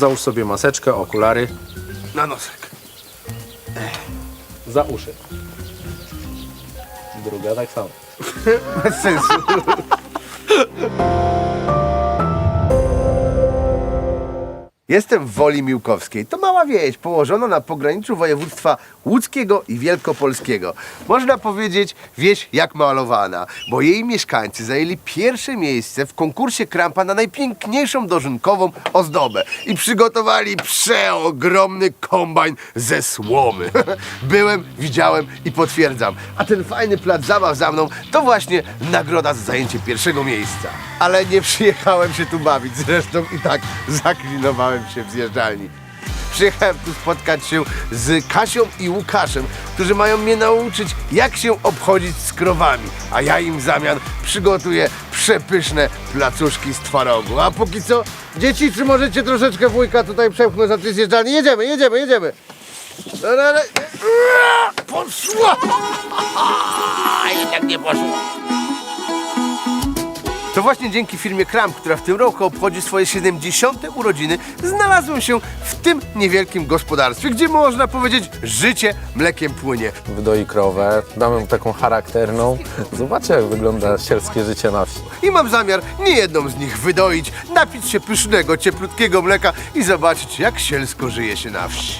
Załóż sobie maseczkę, okulary Na nosek. za uszy. Druga tak samo. Bez sensu. Jestem w Woli Miłkowskiej. To mała wieś położona na pograniczu województwa łódzkiego i wielkopolskiego. Można powiedzieć wieś jak malowana, bo jej mieszkańcy zajęli pierwsze miejsce w konkursie Krampa na najpiękniejszą dożynkową ozdobę i przygotowali przeogromny kombajn ze słomy. Byłem, widziałem i potwierdzam. A ten fajny plac zabaw za mną to właśnie nagroda za zajęcie pierwszego miejsca. Ale nie przyjechałem się tu bawić, zresztą i tak zaklinowałem się w zjeżdżalni. Przyjechałem tu spotkać się z Kasią i Łukaszem, którzy mają mnie nauczyć, jak się obchodzić z krowami, a ja im w zamian przygotuję przepyszne placuszki z twarogu. A póki co, dzieci, czy możecie troszeczkę wujka tutaj przepchnąć za tej zjeżdżalni? Jedziemy, jedziemy, jedziemy. No, no, no. Poszło! Jednak nie poszło. To właśnie dzięki firmie Kramp, która w tym roku obchodzi swoje 70. urodziny, znalazłem się w tym niewielkim gospodarstwie, gdzie można powiedzieć, życie mlekiem płynie. Wydoi krowę, damy mu taką charakterną. Zobaczcie jak wygląda sielskie życie na wsi. I mam zamiar nie jedną z nich wydoić, napić się pysznego, cieplutkiego mleka i zobaczyć, jak sielsko żyje się na wsi.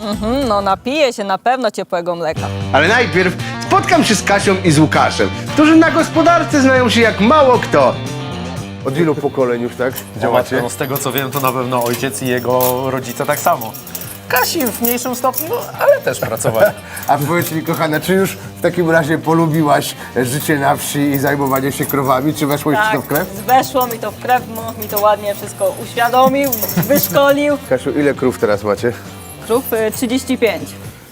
Mm, No napije się na pewno ciepłego mleka. Ale najpierw spotkam się z Kasią i z Łukaszem, którzy na gospodarce znają się jak mało kto. Od ilu pokoleń już tak działacie? No, z tego co wiem, to na pewno ojciec i jego rodzice tak samo. Kasi w mniejszym stopniu, ale też pracowali. A powiedz mi, kochana, czy już w takim razie polubiłaś życie na wsi i zajmowanie się krowami? Czy weszło ci to w krew? weszło mi to w krew, Mo mi to ładnie wszystko uświadomił, wyszkolił. Kasiu, ile krów teraz macie? Krów y, 35.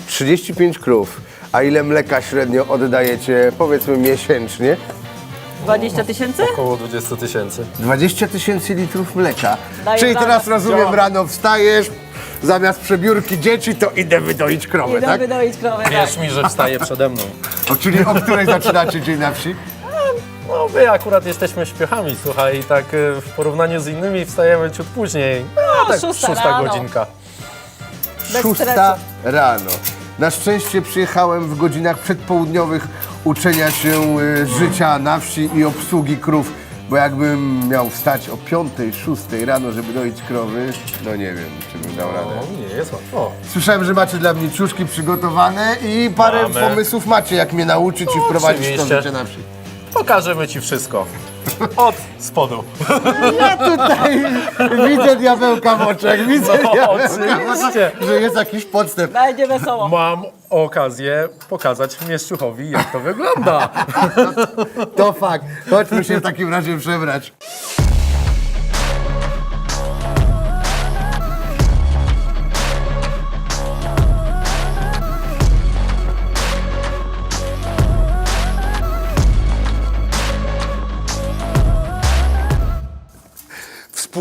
35 krów. A ile mleka średnio oddajecie, powiedzmy, miesięcznie? 20 tysięcy? Około 20 tysięcy. 20 tysięcy litrów mleka. Daję Czyli radę. teraz rozumiem, rano wstajesz, zamiast przebiórki dzieci, to idę wydoić krowę, Idę tak? wydoić krowę. tak. Wierz mi, że wstaje przede mną. O, czyli o której zaczynacie dzień na wsi? No my akurat jesteśmy śpiochami, słuchaj, i tak y, w porównaniu z innymi wstajemy ciut później. No, tak szósta szósta rano. godzinka. Bez Szósta stresu. rano. Na szczęście przyjechałem w godzinach przedpołudniowych uczenia się y, życia na wsi i obsługi krów, bo jakbym miał wstać o 5, 6 rano, żeby doić krowy, no nie wiem, czy bym dał radę. No nie jest łatwo. Słyszałem, że macie dla mnie ciuszki przygotowane i parę Mamy. pomysłów macie, jak mnie nauczyć i wprowadzić w to oczywiście. życie na wsi. Pokażemy ci wszystko. Od spodu. Ja tutaj widzę diabełka w oczach, widzę No, diabełka w oczach, oczywiście. że jest jakiś podstęp. Będzie wesoło. Mam okazję pokazać Mieszczuchowi, jak to wygląda. To fakt. Chodźmy się w takim razie przebrać.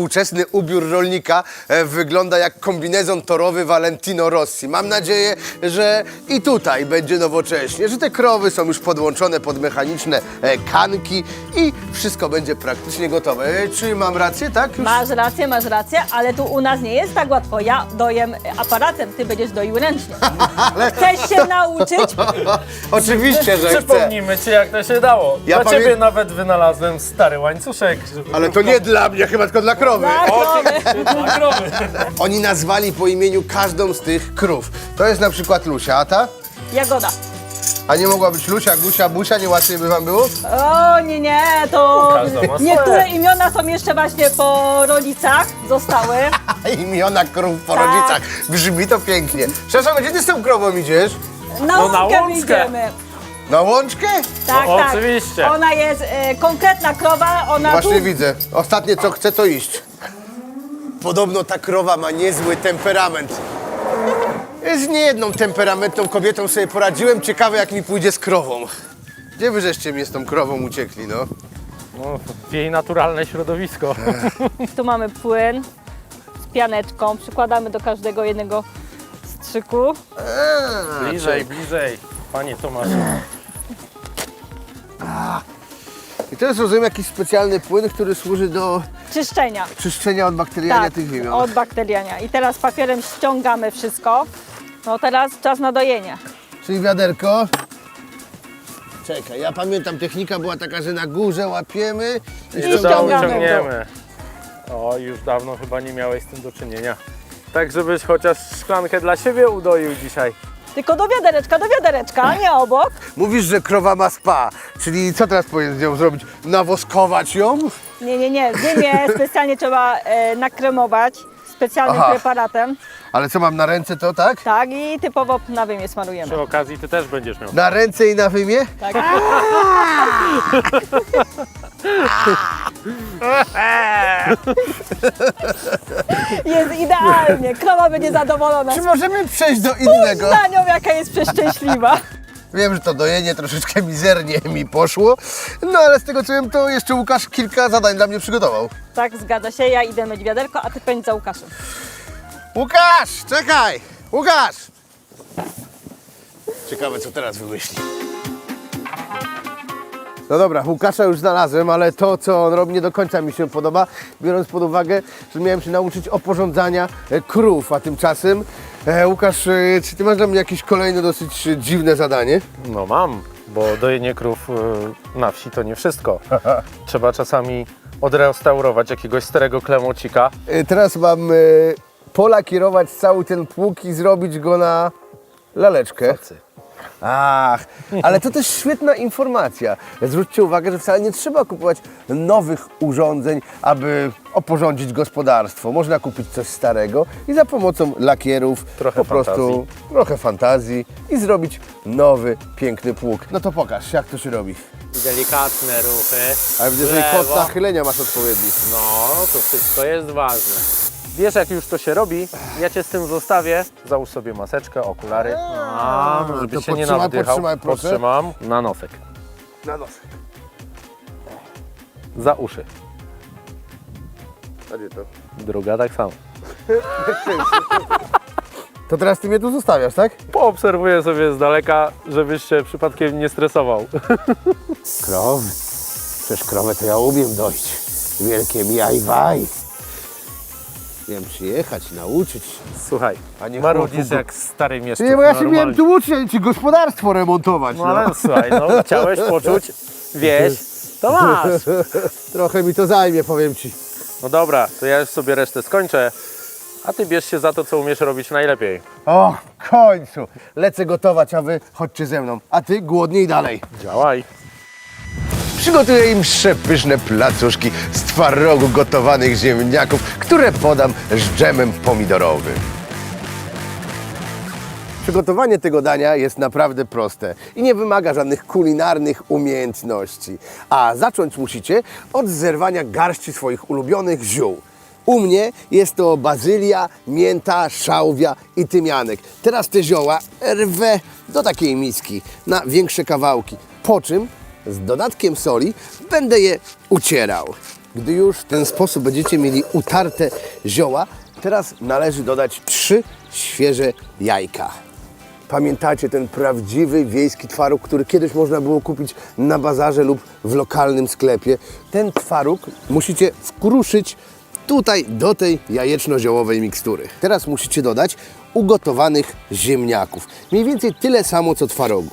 Współczesny ubiór rolnika e, wygląda jak kombinezon torowy Valentino Rossi. Mam nadzieję, że i tutaj będzie nowocześnie, że te krowy są już podłączone pod mechaniczne e, kanki i wszystko będzie praktycznie gotowe. E, Czy mam rację, tak? Już? Masz rację, masz rację, ale tu u nas nie jest tak łatwo. Ja dojem aparatem, ty będziesz doił ręcznie. Chcesz się nauczyć? Oczywiście, że chcę. Przypomnijmy ci, jak to się dało. Ja dla pamię- ciebie nawet wynalazłem stary łańcuszek. Żeby Ale to nie dla mnie, chyba tylko dla krowy. Krowy. Dla krowy. Oni nazwali po imieniu każdą z tych krów. To jest na przykład Lusia, a ta? Jagoda. A nie mogła być Lusia, Gusia, Busia, nie łatwiej by wam było? O nie, nie, to Każda ma swoje. niektóre imiona są jeszcze właśnie po rodzicach, zostały. A imiona krów po Tak. rodzicach. Brzmi to pięknie. Przepraszam, gdzie ty z tą krową idziesz? Na No, na łąkę idziemy. Na łączkę? Tak, No, tak. oczywiście. Ona jest e, konkretna krowa, ona Właśnie tu... widzę. Ostatnie co chcę to iść. Podobno ta krowa ma niezły temperament. Z niejedną temperamentną kobietą sobie poradziłem. Ciekawe jak mi pójdzie z krową. Gdzie wy żeście mnie z tą krową uciekli, no? No, w jej naturalne środowisko. Tu mamy płyn z pianeczką, przykładamy do każdego jednego strzyku. Bliżej, bliżej. Panie Tomaszu. I to jest, rozumiem, jakiś specjalny płyn, który służy do Czyszczenia. czyszczenia od bakteriania Tak, tych wymian. od bakteriania. I teraz papierem ściągamy wszystko. No teraz czas na dojenie. Czyli wiaderko. Czekaj, ja pamiętam, technika była taka, że na górze łapiemy i I To ściągamy. O, już dawno chyba nie miałeś z tym do czynienia. Tak, żebyś chociaż szklankę dla siebie udoił dzisiaj. Tylko do wiadereczka, do wiadereczka, a nie obok. Mówisz, że krowa ma spa, czyli co teraz powinien z nią zrobić? Nawoskować ją? Nie, nie, nie. Dymię specjalnie trzeba e, nakremować specjalnym Aha. preparatem. Ale co mam na ręce to, tak? Tak, i typowo na wymie smarujemy. Przy okazji ty też będziesz miał. Na ręce i na wymie? Tak. Jest idealnie. Krowa będzie zadowolona. Czy możemy przejść do innego? Na nią jaka jest przeszczęśliwa. Wiem, że to dojenie troszeczkę mizernie mi poszło, no ale z tego co wiem, to jeszcze Łukasz kilka zadań dla mnie przygotował. Tak, zgadza się. Ja idę myć wiaderko, a ty pędź za Łukaszem. Łukasz, czekaj! Łukasz! Ciekawe, co teraz wymyśli. No dobra, Łukasza już znalazłem, ale to, co on robi, nie do końca mi się podoba, biorąc pod uwagę, że miałem się nauczyć oporządzania e, krów, a tymczasem, e, Łukasz, e, czy ty masz dla mnie jakieś kolejne dosyć e, dziwne zadanie? No mam, bo dojenie krów y, na wsi to nie wszystko. Trzeba czasami odrestaurować jakiegoś starego klemocika. E, Teraz mam e, polakierować cały ten pług i zrobić go na laleczkę. Ach, ale to też świetna informacja. Zwróćcie uwagę, że wcale nie trzeba kupować nowych urządzeń, aby oporządzić gospodarstwo. Można kupić coś starego i za pomocą lakierów Trochę po prostu fantazji. trochę fantazji i zrobić nowy, piękny pług. No to pokaż, jak to się robi. Delikatne ruchy. Ale widzę, że i kod nachylenia masz odpowiedni. No, to wszystko jest ważne. Wiesz, jak już to się robi, ja cię z tym zostawię. Załóż sobie maseczkę, okulary. A, to żebyś się nie podtrzymaj, nawdychał. podtrzymaj, proszę. Podtrzymam. Na nosek. Na nosek. Za uszy. A gdzie to? Druga tak samo. To teraz ty mnie tu zostawiasz, tak? Poobserwuję sobie z daleka, żebyś się przypadkiem nie stresował. Krowy. Przecież krowę to ja umiem dojść. Wielkie miaj waj. Wiem przyjechać, nauczyć. Słuchaj, A nie marudzisz chłopu. jak stary mieszkaniec. Nie, bo ja się miałem tu uczyć, czy gospodarstwo remontować. No ale słuchaj, no chciałeś poczuć wieś, to masz. Trochę mi to zajmie, powiem ci. No dobra, to ja już sobie resztę skończę, a ty bierz się za to, co umiesz robić najlepiej. O, w końcu. Lecę gotować, a wy chodźcie ze mną. A ty głodniej dalej. Działaj. Przygotuję im przepyszne placuszki z twarogu gotowanych ziemniaków, które podam z dżemem pomidorowym. Przygotowanie tego dania jest naprawdę proste i nie wymaga żadnych kulinarnych umiejętności. A zacząć musicie od zerwania garści swoich ulubionych ziół. U mnie jest to bazylia, mięta, szałwia i tymianek. Teraz te zioła rwę do takiej miski na większe kawałki, po czym z dodatkiem soli będę je ucierał. Gdy już w ten sposób będziecie mieli utarte zioła, teraz należy dodać trzy świeże jajka. Pamiętacie ten prawdziwy wiejski twaróg, który kiedyś można było kupić na bazarze lub w lokalnym sklepie? Ten twaróg musicie wkruszyć tutaj do tej jajeczno-ziołowej mikstury. Teraz musicie dodać ugotowanych ziemniaków. Mniej więcej tyle samo co twarogu.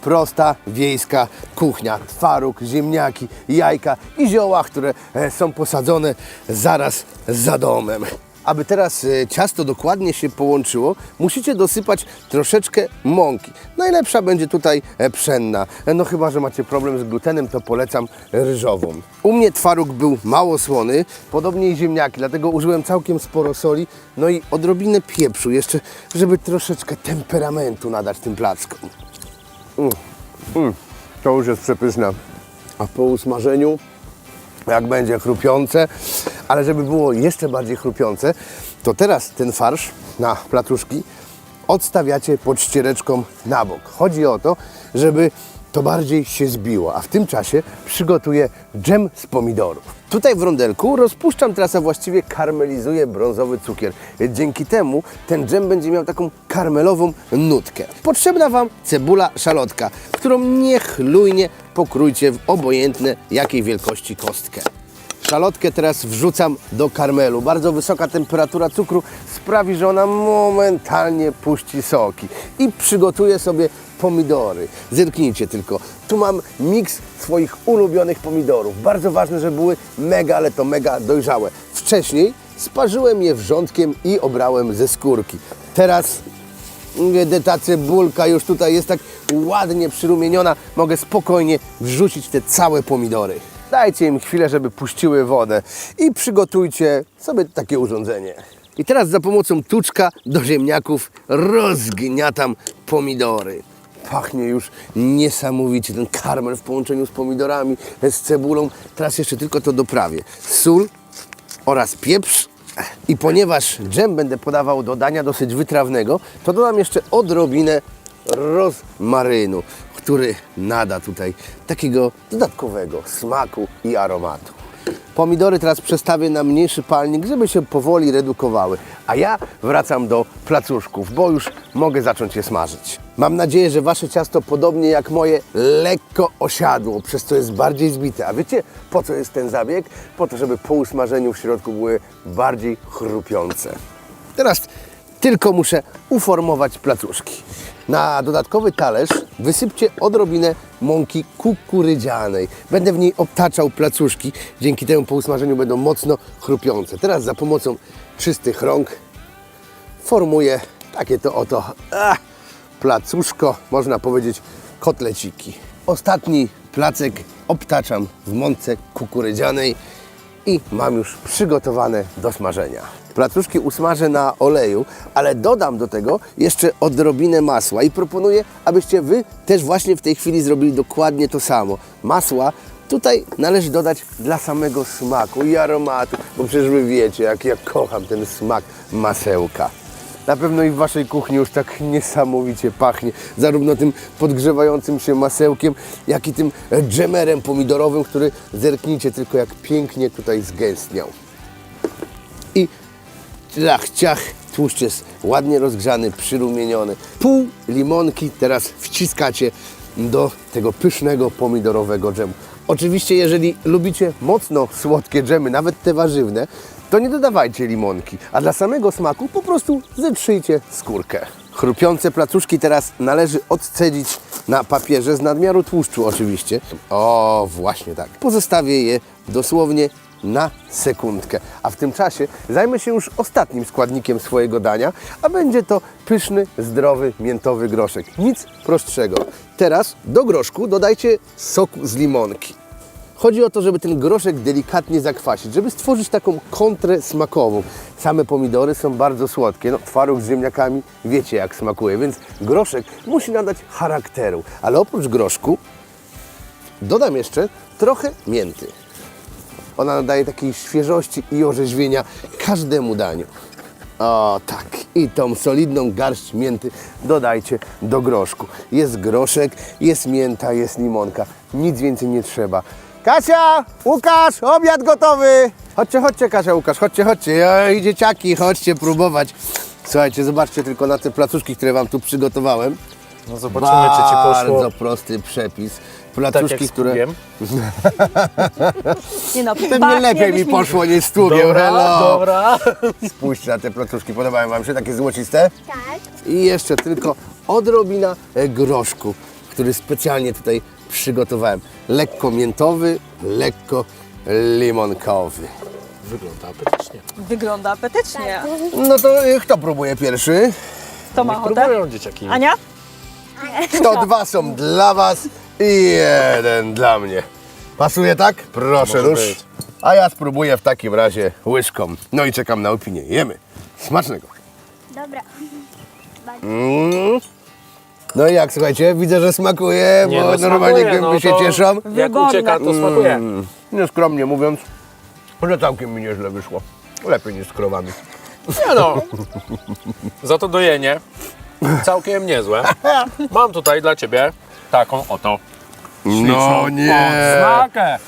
Prosta, wiejska kuchnia. Twaróg, ziemniaki, jajka i zioła, które e, są posadzone zaraz za domem. Aby teraz e, ciasto dokładnie się połączyło, musicie dosypać troszeczkę mąki. Najlepsza będzie tutaj e, pszenna. No chyba, że macie problem z glutenem, to polecam ryżową. U mnie twaróg był mało słony, podobnie i ziemniaki, dlatego użyłem całkiem sporo soli, no i odrobinę pieprzu jeszcze, żeby troszeczkę temperamentu nadać tym plackom. Mm, to już jest przepyszne. A po usmażeniu, jak będzie chrupiące, ale żeby było jeszcze bardziej chrupiące, to teraz ten farsz na platuszki odstawiacie pod ściereczką na bok. Chodzi o to, żeby to bardziej się zbiło, a w tym czasie przygotuję dżem z pomidorów. Tutaj w rondelku rozpuszczam teraz, a właściwie karmelizuję brązowy cukier. Dzięki temu ten dżem będzie miał taką karmelową nutkę. Potrzebna Wam cebula szalotka, którą niechlujnie pokrójcie w obojętne jakiej wielkości kostkę. Szalotkę teraz wrzucam do karmelu. Bardzo wysoka temperatura cukru sprawi, że ona momentalnie puści soki. I przygotuję sobie pomidory. Zerknijcie tylko. Tu mam miks swoich ulubionych pomidorów. Bardzo ważne, żeby były mega, ale to mega dojrzałe. Wcześniej sparzyłem je wrzątkiem i obrałem ze skórki. Teraz kiedy ta cebulka już tutaj jest tak ładnie przyrumieniona, mogę spokojnie wrzucić te całe pomidory. Dajcie im chwilę, żeby puściły wodę i przygotujcie sobie takie urządzenie. I teraz za pomocą tuczka do ziemniaków rozgniatam pomidory. Pachnie już niesamowicie ten karmel w połączeniu z pomidorami, z cebulą. Teraz jeszcze tylko to doprawię. Sól oraz pieprz. I ponieważ dżem będę podawał do dania dosyć wytrawnego, to dodam jeszcze odrobinę rozmarynu, który nada tutaj takiego dodatkowego smaku i aromatu. Pomidory teraz przestawię na mniejszy palnik, żeby się powoli redukowały, a ja wracam do placuszków, bo już mogę zacząć je smażyć. Mam nadzieję, że Wasze ciasto, podobnie jak moje, lekko osiadło, przez co jest bardziej zbite. A wiecie, po co jest ten zabieg? Po to, żeby po usmażeniu w środku były bardziej chrupiące. Teraz tylko muszę uformować placuszki. Na dodatkowy talerz wysypcie odrobinę mąki kukurydzianej. Będę w niej obtaczał placuszki, dzięki temu po usmażeniu będą mocno chrupiące. Teraz za pomocą czystych rąk formuję takie to oto ach, placuszko, można powiedzieć kotleciki. Ostatni placek obtaczam w mące kukurydzianej i mam już przygotowane do smażenia. Placuszki usmażę na oleju, ale dodam do tego jeszcze odrobinę masła i proponuję, abyście Wy też właśnie w tej chwili zrobili dokładnie to samo. Masła tutaj należy dodać dla samego smaku i aromatu, bo przecież Wy wiecie, jak ja kocham ten smak masełka. Na pewno i w Waszej kuchni już tak niesamowicie pachnie, zarówno tym podgrzewającym się masełkiem, jak i tym dżemerem pomidorowym, który zerknijcie tylko jak pięknie tutaj zgęstniał. I ciach, ciach, tłuszcz jest ładnie rozgrzany, przyrumieniony. Pół limonki teraz wciskacie do tego pysznego pomidorowego dżemu. Oczywiście, jeżeli lubicie mocno słodkie dżemy, nawet te warzywne, to nie dodawajcie limonki, a dla samego smaku po prostu zetrzyjcie skórkę. Chrupiące placuszki teraz należy odcedzić na papierze z nadmiaru tłuszczu oczywiście. O, właśnie tak. Pozostawię je dosłownie na sekundkę. A w tym czasie zajmę się już ostatnim składnikiem swojego dania, a będzie to pyszny, zdrowy, miętowy groszek. Nic prostszego. Teraz do groszku dodajcie sok z limonki. Chodzi o to, żeby ten groszek delikatnie zakwasić, żeby stworzyć taką kontrę smakową. Same pomidory są bardzo słodkie, no twaróg z ziemniakami wiecie jak smakuje, więc groszek musi nadać charakteru. Ale oprócz groszku dodam jeszcze trochę mięty. Ona nadaje takiej świeżości i orzeźwienia każdemu daniu. O tak, i tą solidną garść mięty dodajcie do groszku. Jest groszek, jest mięta, jest limonka. Nic więcej nie trzeba. Kasia, Łukasz, obiad gotowy! Chodźcie, chodźcie Kasia, Łukasz, chodźcie, chodźcie. Oj, dzieciaki, chodźcie próbować. Słuchajcie, zobaczcie tylko na te placuszki, które Wam tu przygotowałem. No zobaczymy, czy Ci poszło Bardzo prosty przepis. tak Placuszki, jak z które... Nie no, Pewnie pachnie lepiej mi poszło niż z tługiem. Dobra, Hello. dobra. Spójrzcie na te placuszki, podobają Wam się takie złociste? Tak. I jeszcze tylko odrobina e, groszku, który specjalnie tutaj przygotowałem. Lekko miętowy, lekko limonkowy. Wygląda apetycznie. Wygląda apetycznie. No to e, kto próbuje pierwszy? To ma ochotę? próbują dzieciaki. Ania? To dwa są dla Was i jeden dla mnie. Pasuje tak? Proszę, Może być. A ja spróbuję w takim razie łyżką. No i czekam na opinię. Jemy. Smacznego. Dobra. Mm. No i jak, słuchajcie, widzę, że smakuje, Nie, bo no normalnie smakuje, gęby no się to- cieszą. Jak Wygodne. ucieka, to smakuje. Mm, Nieskromnie mówiąc, że całkiem mi nieźle wyszło. Lepiej niż z krowami. Nie no. Za to dojenie całkiem niezłe. Mam tutaj dla Ciebie taką oto No nie. odznakę.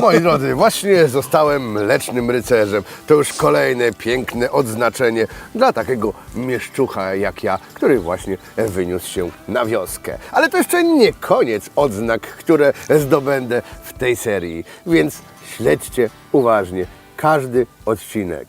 Moi drodzy, właśnie zostałem mlecznym rycerzem. To już kolejne piękne odznaczenie dla takiego mieszczucha jak ja, który właśnie wyniósł się na wioskę. Ale to jeszcze nie koniec odznak, które zdobędę w tej serii, więc śledźcie uważnie każdy odcinek.